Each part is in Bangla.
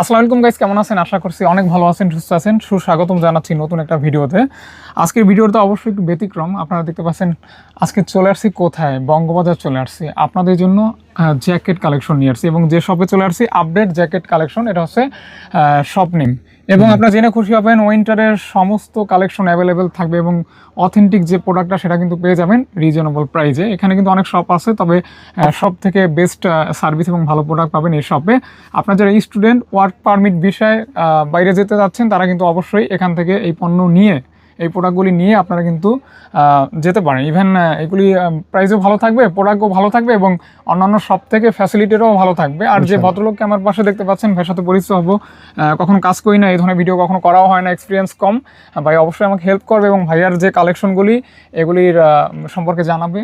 আসসালামু আলাইকুম গাইস কেমন আছেন? আশা করছি অনেক ভালো আছেন, সুস্থ আছেন। সুস্বাগতম জানাচ্ছি নতুন একটা ভিডিওতে। আজকের ভিডিওটা অবশ্যই একটু ব্যতিক্রম। আপনারা দেখতে পাচ্ছেন, আজকে চলে আসছি কোথায়? বঙ্গবাজার চলে আসছি। আপনাদের জন্য জ্যাকেট কালেকশন নিয়ে আসছি এবং যে শপে চলে আসছি আপডেট জ্যাকেট কালেকশন এটা হচ্ছে স্বপ্নিম এবং আপনারা জেনে খুশি হবেন উইন্টারের সমস্ত কালেকশন অ্যাভেলেবেল থাকবে এবং অথেন্টিক যে প্রোডাক্টটা সেটা কিন্তু পেয়ে যাবেন রিজনেবল প্রাইজে এখানে কিন্তু অনেক শপ আছে তবে সব থেকে বেস্ট সার্ভিস এবং ভালো প্রোডাক্ট পাবেন এই শপে আপনার যারা স্টুডেন্ট ওয়ার্ক পারমিট বিষয়ে বাইরে যেতে যাচ্ছেন তারা কিন্তু অবশ্যই এখান থেকে এই পণ্য নিয়ে এই প্রোডাক্টগুলি নিয়ে আপনারা কিন্তু যেতে পারেন। ইভেন এগুলি প্রাইসও ভালো থাকবে প্রোডাক্টও ভালো থাকবে এবং অন্যান্য সব থেকে ফ্যাসিলিটিরও ভালো থাকবে। আর যে ভদ্রলোককে আমার পাশে দেখতে পাচ্ছেন ভাইয়ের সাথে পরিচিত হব কখনো কাজ করি না এই ধরনের ভিডিও কখনো করাও হয় না এক্সপিরিয়েন্স কম। ভাই অবশ্যই আমাকে হেল্প করবে এবং ভাইয়ার যে কালেকশনগুলি এগুলির সম্পর্কে জানাবে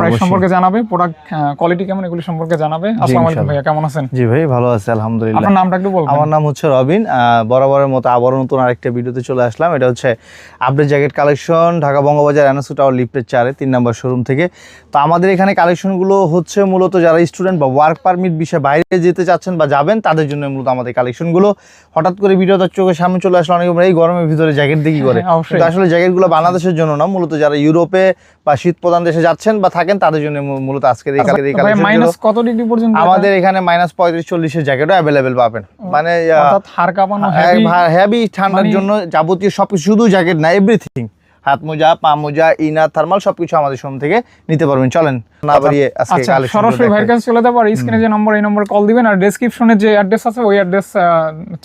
প্রাইস সম্পর্কে জানাবে প্রোডাক্ট কোয়ালিটি কেমন এগুলি সম্পর্কে জানাবে। আসসালামু আলাইকুম। ভাইয়া কেমন আছেন? জি ভাই ভালো আছে আলহামদুলিল্লাহ। আপনার নামটা একটু বলবেন। আমার নাম হচ্ছে রবিন বরাবরের মতো আবারও নতুন আরেকটা ভিডিওতে চলে আসলাম। এটা হচ্ছে update jacket collection Dhaka Bangabazar NSU tower লিফটের চারে তিন নম্বর শোরুম থেকে। তো আমাদের এখানে কালেকশনগুলো হচ্ছে মূলত যারা স্টুডেন্ট বা ওয়ার্ক পারমিট বিষয়ে বাইরে যেতে চাচ্ছেন বা যাবেন তাদের জন্য মূলত আমাদের কালেকশনগুলো হঠাৎ করে ভিডিওটা চোখের সামনে চলে আসলে অনেকে এই গরমের ভিতরে জ্যাকেট দেখি করে? হ্যাঁ, আসলে জ্যাকেটগুলো বাংলাদেশের জন্য না মূলত যারা ইউরোপে বা শীত প্রধান দেশে যাচ্ছেন বা থাকেন তাদের জন্য মূলত আজকের এই কালেকশন কত ডিগ্রি পর্যন্ত আমাদের এখানে মাইনাস পঁয়ত্রিশ চল্লিশের জ্যাকেটও অ্যাভেলেবেল পাবেন। মানে কাঁপানো হ্যাভি ঠান্ডার মানে- জন্য যাবতীয় সবকিছু শুধু জ্যাকেট না এভরিথিং হাত মোজা পা মোজা ইনার থার্মাল সবকিছু আমাদের শোরুম থেকে নিতে পারবেন। চলেন না বাড়িয়ে আজকে আচ্ছা সরাসরি ভাইয়ের কাছে চলে যাব আর স্ক্রিনে যে নম্বর এই নম্বর কল দিবেন আর ডেসক্রিপশনে যে অ্যাড্রেস আছে ওই অ্যাড্রেস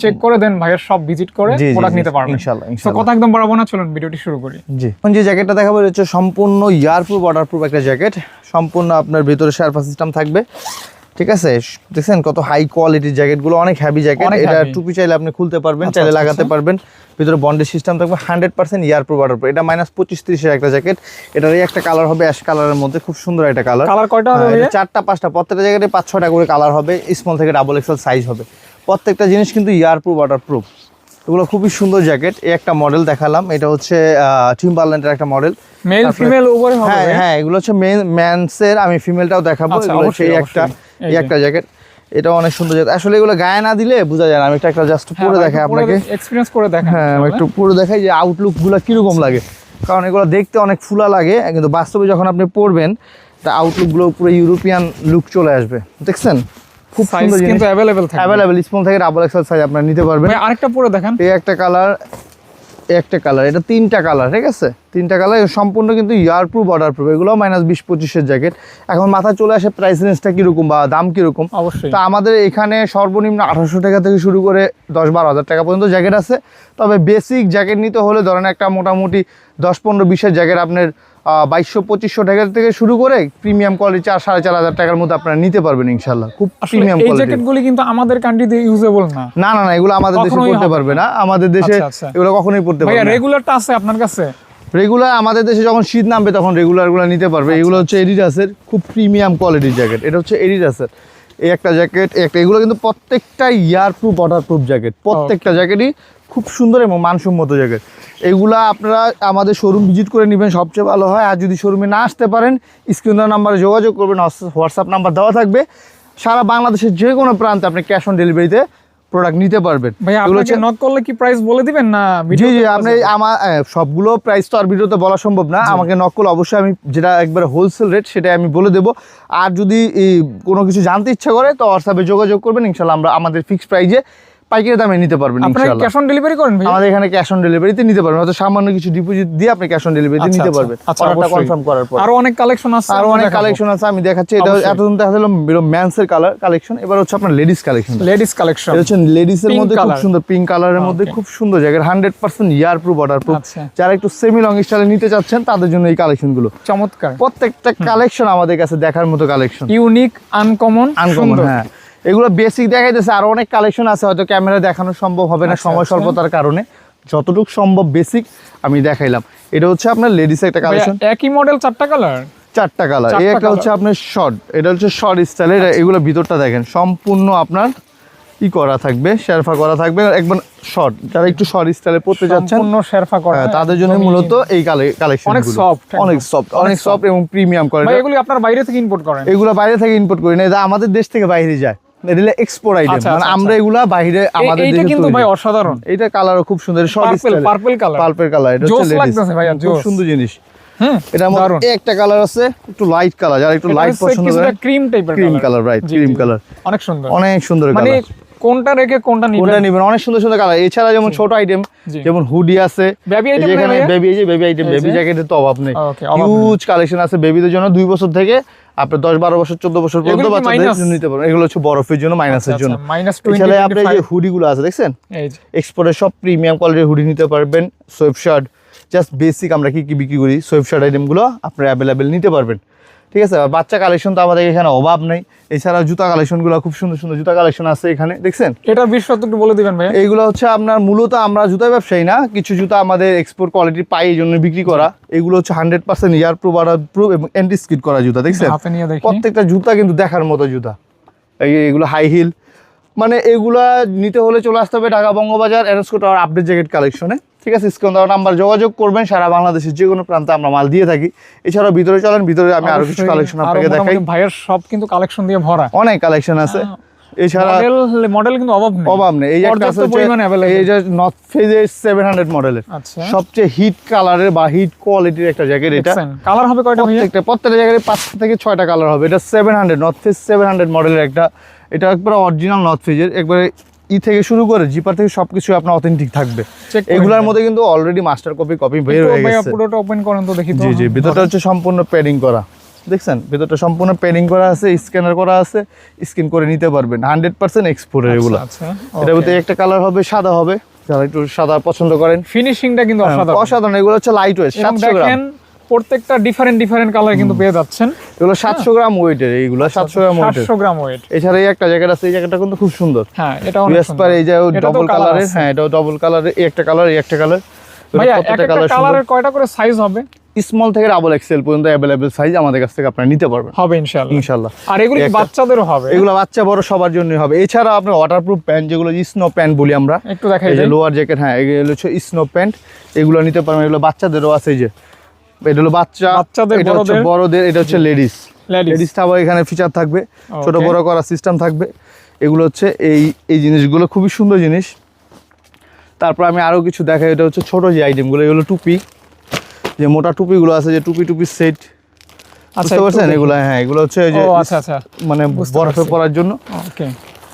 চেক করে দেন ভাইয়ের সব ভিজিট করে প্রোডাক্ট নিতে পারবেন। ইনশাআল্লাহ, তো কথা একদম বরাবর না চলুন ভিডিওটি শুরু করি। জি এখন যে জ্যাকেটটা দেখাবো হচ্ছে সম্পূর্ণ ইয়ারপ্রুফ ওয়াটারপ্রুফ একটা জ্যাকেট সম্পূর্ণ আপনার ভিতরে শারফা সিস্টেম থাকবে। ঠিক আছে? দেখছেন কত হাই কোয়ালিটির জ্যাকেটগুলো অনেক হ্যাভি জ্যাকেট এটা টুপি চাইলে আপনি খুলতে পারবেন আচ্ছা, চাইলে আচ্ছা, লাগাতে পারবেন। ভিতরে বন্ডের সিস্টেম থাকবে হান্ড্রেড পার্সেন্ট ইয়ারপ্রুফ ওয়াটারপ্রুফ এটা মাইনাস পঁচিশ ত্রিশের একটা জ্যাকেট এটারই একটা কালার হবে অ্যাশ কালারের মধ্যে খুব সুন্দর একটা কালার কালার কয়টা হবে হ্যাঁ? চারটা পাঁচটা প্রত্যেকটা জ্যাকেটে পাঁচ ছটা করে কালার হবে স্মল থেকে ডাবল এক্সেল সাইজ হবে। প্রত্যেকটা জিনিস কিন্তু ইয়ার প্রুফ ওয়াটার প্রুফ এগুলো খুবই সুন্দর জ্যাকেট এই একটা মডেল দেখালাম। এটা হচ্ছে টিম্বারল্যান্ডের একটা মডেল মেল ফিমেল হবে হ্যাঁ হ্যাঁ এগুলো হচ্ছে মেন ম্যানসের আমি ফিমেলটাও দেখাবো। আচ্ছা, এই একটা। এই একটা জ্যাকেট এটা অনেক সুন্দর জ্যাকেট আসলে এগুলো গায়ে না দিলে বোঝা যায় না। আমি একটা একটা জাস্ট পরে দেখাই আপনাকে। এক্সপিরিয়েন্স করে দেখেন হ্যাঁ একটু পুরো দেখাই যে আউটলুকগুলো কীরকম লাগে। কারণ এগুলো দেখতে অনেক ফুলা লাগে কিন্তু বাস্তবে যখন আপনি পরবেন তা আউটলুকগুলো পুরো ইউরোপিয়ান লুক চলে আসবে। দেখছেন? খুব সুন্দর কিন্তু অ্যাভেলেবেল থাকে। অ্যাভেলেবেল স্মল থেকে ডাবল এক্সেল সাইজ আপনারা নিতে পারবেন। আরেকটা পরে দেখেন। এই একটা কালার একটা কালার এটা তিনটা কালার ঠিক আছে? তিনটা কালার সম্পূর্ণ কিন্তু ইয়ার প্রুফ অর্ডার প্রুফ এগুলো মাইনাস বিশ পঁচিশের জ্যাকেট এখন মাথায় চলে আসে প্রাইস রেঞ্জটা কীরকম বা দাম কীরকম? অবশ্যই। তা আমাদের এখানে সর্বনিম্ন আঠারোশো টাকা থেকে শুরু করে দশ বারো হাজার টাকা পর্যন্ত জ্যাকেট আছে। তবে বেসিক জ্যাকেট নিতে হলে ধরেন একটা মোটামুটি দশ পনেরো বিশের জ্যাকেট আপনার বাইশশো পঁচিশশো টাকা থেকে শুরু করে প্রিমিয়াম কোয়ালিটি চার সাড়ে চার হাজার টাকার মধ্যে আপনারা নিতে পারবেন ইনশাল্লাহ খুব প্রিমিয়াম এই জ্যাকেটগুলি কিন্তু আমাদের কান্ট্রিতে ইউজেবল না। না না না এগুলো আমাদের দেশে পড়তে পারবে না। আমাদের দেশে আচ্ছা, আচ্ছা। এগুলো কখনোই পড়তে পারবে না। রেগুলারটা আছে আপনার কাছে? রেগুলার আমাদের দেশে যখন শীত নামবে তখন রেগুলারগুলো নিতে পারবে। আচ্ছা, এগুলো হচ্ছে এডিডাসের খুব প্রিমিয়াম কোয়ালিটির জ্যাকেট এটা হচ্ছে এডিডাসের এই একটা জ্যাকেট একটা এগুলো কিন্তু প্রত্যেকটা air proof water proof jacket প্রত্যেকটা জ্যাকেটই খুব সুন্দর এবং মানসম্মত জ্যাকেট এগুলা আপনারা আমাদের শোরুম ভিজিট করে নেবেন সবচেয়ে ভালো হয়। আর যদি শোরুমে না আসতে পারেন স্ক্রিন নাম্বারে যোগাযোগ করবেন হোয়াটসঅ্যাপ নাম্বার দেওয়া থাকবে। সারা বাংলাদেশের যে কোনো প্রান্তে আপনি ক্যাশ অন ডেলিভারিতে প্রোডাক্ট নিতে পারবেন। ভাই আপনাকে নক করলে কি প্রাইস বলে দিবেন না জি জি আপনি আমার সবগুলো প্রাইস তো আর ভিডিওতে বলা সম্ভব না। আমাকে নকল অবশ্যই আমি যেটা একবার হোলসেল রেট সেটা আমি বলে দেবো। আর যদি এই, কোনো কিছু জানতে ইচ্ছা করে তো হোয়াটসঅ্যাপে যোগাযোগ করবেন। ইনশাল্লাহ আমরা আমাদের ফিক্সড প্রাইজে পাইকারি দামে নিতে পারবেন আপনারা ক্যাশ অন ডেলিভারি করেন ভাই আমাদের এখানে ক্যাশ অন ডেলিভারিতে নিতে পারবেন হয়তো সামান্য কিছু ডিপোজিট দিয়ে আপনি ক্যাশ অন ডেলিভারিতে নিতে আচ্ছা। পারবেন। আচ্ছা, অর্ডারটা কনফার্ম করার পর। আরও অনেক কালেকশন আছে আরও অনেক কালেকশন আছে আমি দেখাচ্ছি। এটা। এতদিন দেখালাম ম্যান্সের কালার কালেকশন এবার হচ্ছে আপনার লেডিস কালেকশন লেডিস কালেকশন এটা হচ্ছে লেডিসের Pink মধ্যে খুব সুন্দর পিঙ্ক কালারের মধ্যে খুব সুন্দর hundred percent air proof water proof. যারা একটু সেমি লং স্টাইলে নিতে চাচ্ছেন তাদের জন্য এই কালেকশনগুলো চমৎকার। প্রত্যেকটা কালেকশন আমাদের কাছে দেখার মতো কালেকশন ইউনিক আনকমন আনকমন হ্যাঁ। এগুলো বেসিক দেখাইতেছে আরও অনেক কালেকশন আছে হয়তো ক্যামেরা দেখানো সম্ভব হবে না আচ্ছা, সময় আচ্ছা। স্বল্পতার কারণে। যতটুকু সম্ভব বেসিক আমি দেখাইলাম। এটা হচ্ছে আপনার লেডিস একটা কালেকশন একই মডেল চারটা কালার চারটা কালার এই একটা হচ্ছে আপনার শর্ট এটা হচ্ছে শর্ট স্টাইলের এগুলো ভিতরটা দেখেন। সম্পূর্ণ আপনার ই করা থাকবে শেরফা করা থাকবে। একবার শর্ট যারা একটু শর্ট স্টাইলে পড়তে যাচ্ছেন সম্পূর্ণ শেরফা করা হ্যাঁ, তাদের জন্য মূলত এই কালেকশন অনেক সফট অনেক সফট অনেক সফট এবং প্রিমিয়াম কোয়ালিটি এগুলি আপনার বাইরে থেকে ইম্পোর্ট করেন? এগুলো বাইরে থেকে ইম্পোর্ট করি। না এটা আমাদের দেশ থেকে বাইরে যায়। এটা এক্সপোর্ট আইটেম আচ্ছা, মানে আচ্ছা, আমরা এগুলা বাইরে আমাদের কিন্তু ভাই অসাধারণ। কালারও খুব সুন্দর সব purple purple colour purple colour এটা হচ্ছে লাগতেছে ভাইয়া, খুব সুন্দর জিনিস। হুম মধ্যে একটা কালার আছে একটু লাইট কালার যারা একটু লাইট পছন্দ করে। ক্রিম টাইপের cream colour right cream colour অনেক সুন্দর। অনেক সুন্দর মানে কালার কোনটা রেখে কোনটা নিবেন? কোনটা নেবেন? অনেক সুন্দর সুন্দর কালার এছাড়া যেমন ছোট আইটেম যেমন হুডি আছে। Item নেই এখানে বেবি এই যে বেবি আইটেম বেবি। জ্যাকেটের তো অভাব নেই। Okay, অভাব নেই। হিউজ কালেকশন আছে বেবিদের জন্য। দুই বছর থেকে আপনার দশ বারো বছর চোদ্দ বছর পর্যন্ত এগুলো বাচ্চাদের জন্য নিতে পারবেন। এগুলো হচ্ছে বরফের জন্য মাইনাসের জন্য। মাইনাস এছাড়া আপনি এই যে হুডিগুলো হুডি গুলো আছে দেখছেন? এক্সপোর্টের সব প্রিমিয়াম কোয়ালিটির হুডি নিতে পারবেন। সোয়েব শার্ট জাস্ট বেসিক আমরা কি কি বিক্রি করি? সোয়েব শার্ট আইটেমগুলো আপনারা অ্যাভেলেবেল নিতে পারবেন। ঠিক আছে? বাচ্চা কালেকশন তো আমাদের এখানে অভাব নেই। এছাড়া জুতা কালেকশনগুলো খুব সুন্দর সুন্দর জুতা কালেকশন আছে এখানে দেখছেন? এটা বিশ্বত একটু বলে দিবেন ভাই এইগুলো হচ্ছে আপনার মূলত আমরা জুতা ব্যবসায়ী না কিছু জুতা আমাদের এক্সপোর্ট কোয়ালিটির পাই এই জন্য বিক্রি করা। এগুলো হচ্ছে হান্ড্রেড পার্সেন্ট ইয়ার প্রুফ আর প্রুফ এবং অ্যান্টি স্কিড করা জুতা দেখছেন? প্রত্যেকটা জুতা কিন্তু দেখার মতো জুতা। এই এগুলো হাই হিল মানে এগুলা নিতে হলে চলে আসতে হবে Dhaka Bangabazar Enesco tower update jacket কালেকশনে ঠিক আছে স্ক্রিন দেওয়া নাম্বার যোগাযোগ করবেন সারা বাংলাদেশের যে কোনো প্রান্তে আমরা মাল দিয়ে থাকি। এছাড়াও ভিতরে চলেন ভিতরে আমি আরও কিছু কালেকশন আপনাকে দেখাই। ভাইয়ের সব কিন্তু কালেকশন দিয়ে ভরা। অনেক কালেকশন আছে। এছাড়া মডেল মডেল কিন্তু অভাব নেই। অভাব নেই। এই একটা আছে হচ্ছে- পরিমাণে available। এই যে নর্থ ফেজের মডেলের আচ্ছা। সবচেয়ে হিট কালারের বা হিট কোয়ালিটির একটা জ্যাকেট এটা। কালার হবে কয়টা প্রত্যেকটা থেকে ছয়টা কালার হবে। এটা seven hundred North Face seven hundred মডেলের একটা। এটা একবারে অরিজিনাল নর্থ ফেজের একবারে ই থেকে শুরু করে জিপার থেকে সবকিছু আপনার অথেন্টিক থাকবে। এগুলোর মধ্যে কিন্তু অলরেডি মাস্টার কপি কপি বের হয়ে গেছে। পুরোটা ওপেন করেন তো দেখি জি জি ভিতরটা হচ্ছে সম্পূর্ণ প্যাডিং করা। দেখছেন? ভিতরটা সম্পূর্ণ প্যাডিং করা আছে স্ক্যানার করা আছে স্ক্যান করে নিতে পারবেন। হান্ড্রেড পার্সেন্ট এক্সপোর্টের এগুলো। আচ্ছা এটার ভিতরে একটা কালার হবে সাদা হবে। যারা একটু সাদা পছন্দ করেন। ফিনিশিংটা কিন্তু হ্যাঁ, অসাধারণ। অসাধারণ। এগুলো হচ্ছে লাইট ওয়েট দেখেন প্রত্যেকটা ডিফারেন্ট ডিফারেন্ট কালার কিন্তু পেয়ে যাচ্ছেন। এগুলো সাতশো গ্রাম ওয়েটের এইগুলো সাতশো গ্রাম সাতশো গ্রাম ওয়েট এছাড়া এই একটা জ্যাকেট আছে এই জ্যাকেটটা কিন্তু খুব সুন্দর। হ্যাঁ এটা সুন্দর। এই যে ডবল কালারের হ্যাঁ এটাও ডবল কালারের এই একটা কালার এই একটা কালার ভাইয়া এক একটা কালারের কয়টা করে সাইজ হবে? স্মল থেকে ডাবল এক্সেল পর্যন্ত অ্যাভেলেবেল সাইজ আমাদের কাছ থেকে আপনারা নিতে পারবেন। হবে ইনশাআল্লাহ। আর এগুলো বাচ্চাদেরও হবে? এগুলো বাচ্চা বড় সবার জন্যই হবে। এছাড়া আপনার ওয়াটারপ্রুফ প্যান্ট যেগুলো স্নো প্যান্ট বলি আমরা একটু দেখাই এই যে লোয়ার জ্যাকেট হ্যাঁ এগুলো হচ্ছে স্নো প্যান্ট এগুলো নিতে পারবেন। এগুলো বাচ্চাদেরও আছে এই যে এটা হলো বাচ্চা বাচ্চাদের, এটা হচ্ছে বড়দের। এটা হচ্ছে লেডিস। লেডিসটা আবার এখানে ফিচার থাকবে ছোট বড় করার সিস্টেম থাকবে। এগুলো হচ্ছে এই এই জিনিসগুলো খুবই সুন্দর জিনিস। তারপর আমি আরও কিছু দেখাই এটা হচ্ছে ছোট যে আইটেমগুলো এগুলো টুপি। যে মোটা টুপিগুলো আছে যে টুপি টুপি সেট আচ্ছা বুঝতে পারছেন? এগুলো হ্যাঁ এগুলো হচ্ছে যে আচ্ছা আচ্ছা। মানে বরফে। পরার জন্য।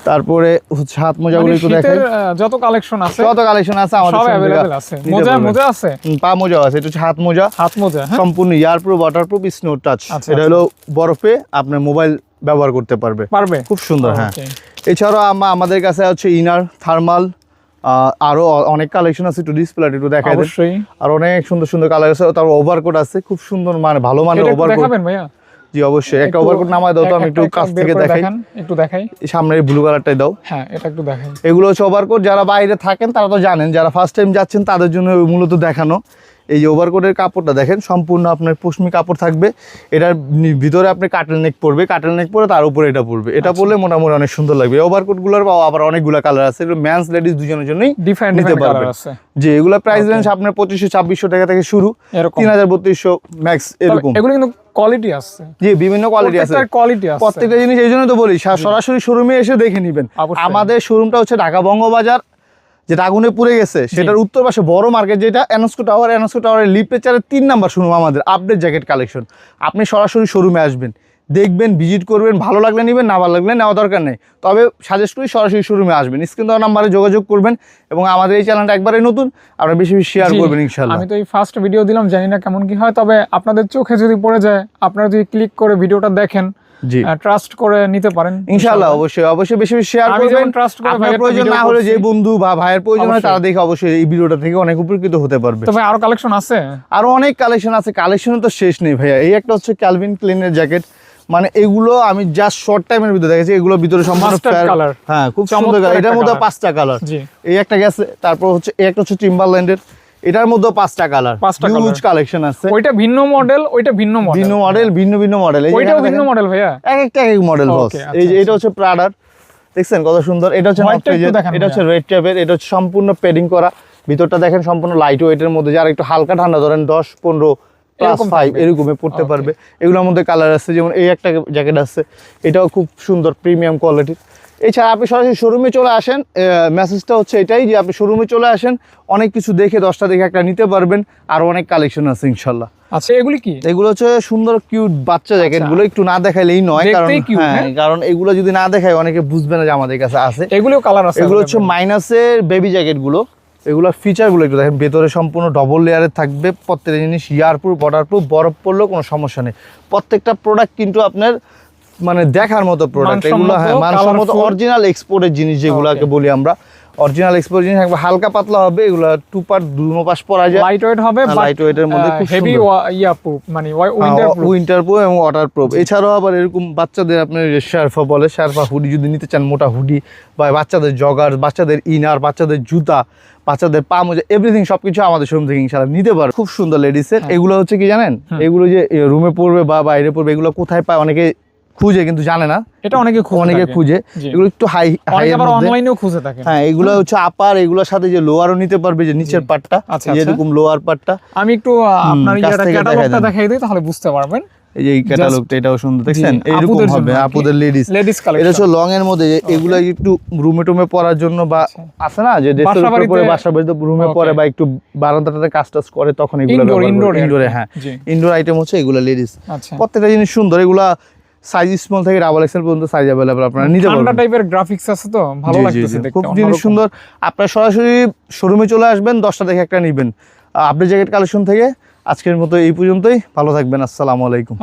তারপরে হচ্ছে হাত মোজাগুলো একটু দেখাই। যত কালেকশন আছে যত কালেকশন আছে আমাদের সব অ্যাভেলেবেল আছে। মোজা মোজা আছে? পা মোজা আছে এটা হচ্ছে হাত মোজা। হাত মোজা হ্যাঁ। সম্পূর্ণ ইয়ারপ্রুফ ওয়াটারপ্রুফ স্নো টাচ আচ্ছা, এটা হলো বরফে আপনার মোবাইল ব্যবহার করতে পারবে। পারবে? খুব সুন্দর হ্যাঁ। এছাড়াও আমা- আমাদের কাছে হচ্ছে ইনার থার্মাল আরও অনেক কালেকশন আছে একটু ডিসপ্লে একটু দেখাই অবশ্যই। আর অনেক সুন্দর সুন্দর কালার আছে তারপর ওভারকোট আছে খুব সুন্দর মানে ভালো মানের ওভারকোট দেখাবেন ভাইয়া? জি অবশ্যই। একটা একটু ওভারকোট নামায় দাও তো আমি একটু কাছ থেকে দেখাই। একটু দেখাই। সামনের ব্লু কালারটাই দাও। হ্যাঁ এটা একটু দেখাই। এগুলো হচ্ছে ওভারকোট যারা বাইরে থাকেন তারা তো জানেন যারা ফার্স্ট টাইম যাচ্ছেন তাদের জন্য মূলত দেখানো। এই ওভারকোটের কাপড়টা দেখেন সম্পূর্ণ আপনার পশমি কাপড় থাকবে। এটার ভিতরে আপনি কাটেল নেক পরবে কাটেল নেক পরে তার উপরে এটা পরবে। এটা পরলে মোটামুটি অনেক সুন্দর লাগবে। ওভারকোটগুলোর বা আবার অনেকগুলো কালার আছে ম্যানস লেডিস দুজনের জন্যই ডিফারেন্ট নিতে আছে। যে এগুলো প্রাইস রেঞ্জ আপনার পঁচিশশো ছাব্বিশশো টাকা থেকে শুরু। তিন হাজার বত্রিশশো ম্যাক্স এরকম। এগুলো কিন্তু কোয়ালিটি আছে। জি বিভিন্ন কোয়ালিটি আছে। কোয়ালিটি আছে। প্রত্যেকটা জিনিস এই জন্য তো বলি সরাসরি শোরুমে এসে দেখে নেবেন। আমাদের শোরুমটা হচ্ছে ঢাকা বঙ্গবাজার যেটা আগুনে পুড়ে গেছে সেটার উত্তর পাশে বড় মার্কেট যেটা এনস্কো টাওয়ার এনস্কো টাওয়ারের লিপেচারের তিন নাম্বার শোরুম আমাদের আপডেট জ্যাকেট কালেকশন আপনি সরাসরি শোরুমে আসবেন দেখবেন ভিজিট করবেন ভালো লাগলে নেবেন না ভালো লাগলে নেওয়া দরকার নেই। তবে সাজেস্ট করি সরাসরি শোরুমে আসবেন স্ক্রিন দেওয়া নাম্বারে যোগাযোগ করবেন এবং আমাদের এই চ্যানেলটা একবারে নতুন আপনারা বেশি বেশি শেয়ার করবেন ইনশাল্লাহ আমি তো এই ফার্স্ট ভিডিও দিলাম জানি না কেমন কি হয় তবে আপনাদের চোখে যদি পড়ে যায় আপনারা যদি ক্লিক করে ভিডিওটা দেখেন ট্রাস্ট করে নিতে পারেন ইনশাআল্লাহ অবশ্যই অবশ্যই বেশি বেশি শেয়ার করবেন। trust করে ভাইয়ের প্রয়োজন না হলে যে বন্ধু বা ভাইয়ের প্রয়োজন হয় তারা দেখে অবশ্যই এই ভিডিওটা থেকে অনেক উপকৃত হতে পারবে। তো ভাই আরও কালেকশন আছে? আরও অনেক কালেকশন আছে কালেকশন তো শেষ নেই ভাইয়া। এই একটা হচ্ছে ক্যালভিন ক্লিনের জ্যাকেট মানে এগুলো আমি জাস্ট শর্ট টাইমের ভিতরে দেখেছি এগুলো ভিতরে সম্পূর্ণ colour। হ্যাঁ খুব সুন্দর। এটার মধ্যে পাঁচটা কালার এই একটা গেছে তারপর হচ্ছে এই একটা হচ্ছে টিম্বারল্যান্ডের এটার মধ্যে পাঁচটা কালার। পাঁচটা হিউজ কালেকশন আছে। ওইটা ভিন্ন মডেল ওইটা ভিন্ন মডেল ভিন্ন মডেল ভিন্ন ভিন্ন মডেল ওইটাও ভিন্ন মডেল ভাইয়া? এক একটা এক মডেল বস এই যে আচ্ছা, এটা হচ্ছে প্রাডার দেখছেন কত সুন্দর? এটা হচ্ছে এটা হচ্ছে রেড ট্যাপের এটা হচ্ছে সম্পূর্ণ পেডিং করা। ভিতরটা দেখেন সম্পূর্ণ লাইট ওয়েটের মধ্যে। যারা একটু হালকা ঠান্ডা ধরেন দশ পনেরো প্লাস ফাইভ থাকবে। এরকমে পড়তে. পারবে। এগুলোর মধ্যে কালার আছে। যেমন এই একটা জ্যাকেট আছে। এটাও খুব সুন্দর প্রিমিয়াম কোয়ালিটির এছাড়া আপনি সরাসরি শোরুমে চলে আসেন মেসেজটা হচ্ছে এটাই যে আপনি শোরুমে চলে আসেন অনেক কিছু দেখে দশটা দেখে একটা নিতে পারবেন আর অনেক কালেকশন আছে ইনশাল্লাহ। আচ্ছা এগুলি কি? এগুলো হচ্ছে সুন্দর কিউট বাচ্চা জ্যাকেটগুলো একটু না দেখাইলেই নয় কারণ হ্যাঁ হ্যাঁ? কারণ এগুলো যদি না দেখায় অনেকে বুঝবে না যে আমাদের কাছে আছে। এগুলো কালার আছে এগুলো হচ্ছে মাইনাসের বেবি জ্যাকেটগুলো এগুলো ফিচারগুলো একটু দেখেন ভেতরে সম্পূর্ণ ডবল লেয়ারে থাকবে প্রত্যেকটা জিনিস ইয়ার প্রুফ বর্ডার প্রুফ বরফ পড়লেও কোনো সমস্যা নেই। প্রত্যেকটা প্রোডাক্ট কিন্তু আপনার মানে দেখার মতো প্রোডাক্ট এগুলো হ্যাঁ মানসম্মত colourful। অরিজিনাল এক্সপোর্টের জিনিস যেগুলোকে বলি আমরা। অরিজিনাল এক্সপোর্ট জিনিস থাকবে হালকা পাতলা হবে এগুলো টু পার্ট দুনো পাশ পরা যায়। লাইট ওয়েট হবে হ্যাঁ, light weight এর মধ্যে খুব হেভি। ইয়া প্রুফ মানে উইন্টার প্রুফ উইন্টার প্রুফ এবং ওয়াটার প্রুফ এছাড়াও আবার এরকম বাচ্চাদের আপনার শার্ফা বলে শার্ফা হুডি যদি নিতে চান মোটা হুডি বা বাচ্চাদের জগার বাচ্চাদের ইনার বাচ্চাদের জুতা বাচ্চাদের পা মোজা এভরিথিং সবকিছু আমাদের শোরুম থেকে ইনশাআল্লাহ নিতে পারো। খুব সুন্দর লেডিসের হ্যাঁ। এগুলো হচ্ছে কি জানেন? এগুলো যে রুমে পড়বে বা বাইরে পড়বে এগুলো কোথায় পায়? অনেকে খুঁজে কিন্তু জানে না। এটা অনেকে অনেকে খুঁজে। এগুলো একটু হাই হাই আবার অনলাইনেও খুঁজে থাকে। হ্যাঁ এগুলো হচ্ছে আপার এগুলোর সাথে যে লোয়ারও নিতে পারবে যে নিচের পার্টটা আচ্ছা, আচ্ছা। যেরকম লোয়ার পার্টটা আমি একটু আপনার ইয়াটা ক্যাটালগটা দেখাই দিই তাহলে বুঝতে পারবেন। এই যে এই ক্যাটালগটা এটাও সুন্দর দেখছেন? জন্য হবে আপুদের লেডিস লেডিস এটা হচ্ছে লং এর মধ্যে যে এগুলো একটু রুমে টুমে পরার জন্য বা আছে না যে ড্রেসের উপরে পরে বাসা বাড়িতে রুমে পরে বা একটু বারান্দাটাতে কাজ টাজ করে তখন এগুলো ইনডোর ইনডোর ইনডোরে হ্যাঁ। ইনডোর আইটেম হচ্ছে এগুলো লেডিস আচ্ছা। প্রত্যেকটা জিনিস সুন্দর এগুলা সাইজ স্মল থেকে ডাবল এক্সেল পর্যন্ত সাইজ অ্যাভেলেবল আপনারা নিতে ঠান্ডা টাইপের গ্রাফিক্স আছে তো? ভালো লাগতেছে দেখতে। খুব জিনিস সুন্দর। আপনারা সরাসরি শোরুমে চলে আসবেন দশটা থেকে একটা নিবেন। আপডেট জ্যাকেট কালেকশন থেকে আজকের মতো এই পর্যন্তই। ভালো থাকবেন আসসালামু আলাইকুম।